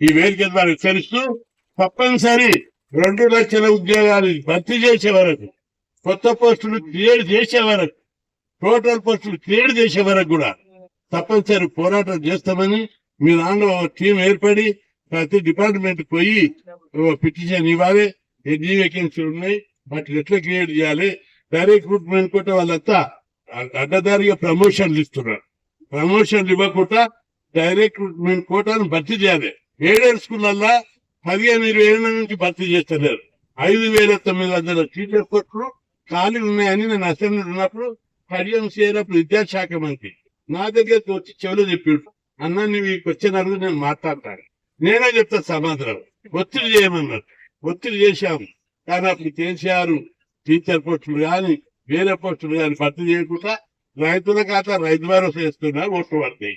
ఈ వేదిక ద్వారా హెచ్చరిస్తూ తప్పనిసరి రెండు లక్షల ఉద్యోగాలు భర్తీ చేసే వరకు కొత్త పోస్టులు క్రియేట్ చేసే వరకు టోటల్ పోస్టులు క్రియేట్ చేసే వరకు కూడా తప్పనిసరి పోరాటం చేస్తామని మీ దాంట్లో ఒక టీం ఏర్పడి ప్రతి డిపార్ట్మెంట్ పోయి ఓ పిటిషన్ ఇవ్వాలి. ఎన్ని వేకెన్సీలు ఉన్నాయి వాటిని ఎట్లా క్రియేట్ చేయాలి? డైరెక్ట్ రిక్రూట్మెంట్ కూడా వాళ్ళంతా అడ్డదారిగా ప్రమోషన్లు ఇస్తున్నారు. ప్రమోషన్లు ఇవ్వకుండా డైరెక్ట్ రిక్రూట్మెంట్ కోటాను భర్తీ చేయాలి. ఏడేడు స్కూళ్ళల్లో పదిహేను ఇరవై ఏళ్ళ నుంచి భర్తీ చేస్తున్నారు ఐదు వేల తొమ్మిది వందల టీచర్ కోట్లు ఖాళీ ఉన్నాయని నేను అసెంబ్లీ ఉన్నప్పుడు పర్యం చేయనప్పుడు విద్యాశాఖ మంత్రి నా దగ్గరికి వచ్చి చెవులు చెప్పాడు అన్న నువ్వు ఈ క్వశ్చన్ అడుగు నేను మాట్లాడతాను. నేనే చెప్తా సమాధానం. ఒత్తిడి చేయమన్నారు. ఒత్తిడి చేశాము కానీ అప్పుడు కేసీఆర్ టీచర్ పోస్టులు కానీ వేరే పోస్టులు కానీ భర్తీ చేయకుండా రైతుల ఖాతా రైతు భరోసా ఇస్తున్నా ఓట్లు పడతాయి.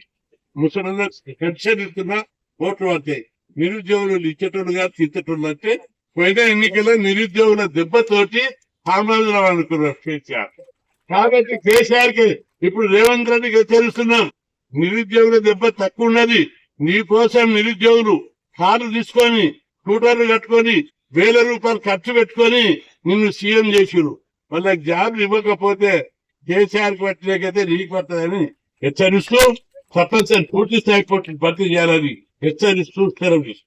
ముసలి పెన్షన్ ఇస్తున్నా ఓట్లు అంటే నిరుద్యోగులు ఇచ్చేటోళ్ళుగా కాదు తిట్టేటోళ్ళు అంటే పోయిన ఎన్నికల్లో నిరుద్యోగుల దెబ్బతోటి ఆమోదం అనుకున్నారు. కేసీఆర్ కాబట్టి కేసీఆర్కి ఇప్పుడు రేవంత్ రెడ్డికి తెలుస్తున్నాం? నిరుద్యోగుల దెబ్బ తక్కువ ఉన్నది నీ కోసం నిరుద్యోగులు కారు తీసుకొని స్కూటర్లు కట్టుకొని వేల రూపాయలు ఖర్చు పెట్టుకొని నిన్ను సీఎం చేసిరు వాళ్ళకి జాబ్లు ఇవ్వకపోతే కేసీఆర్కి పట్టినకైతే నీకు పట్టదని హెచ్చరిస్తూ తప్పనిసరి పూర్తి స్థాయి పోటీ భర్తీ చేయాలని హెచ్చరిస్తూ సెలవు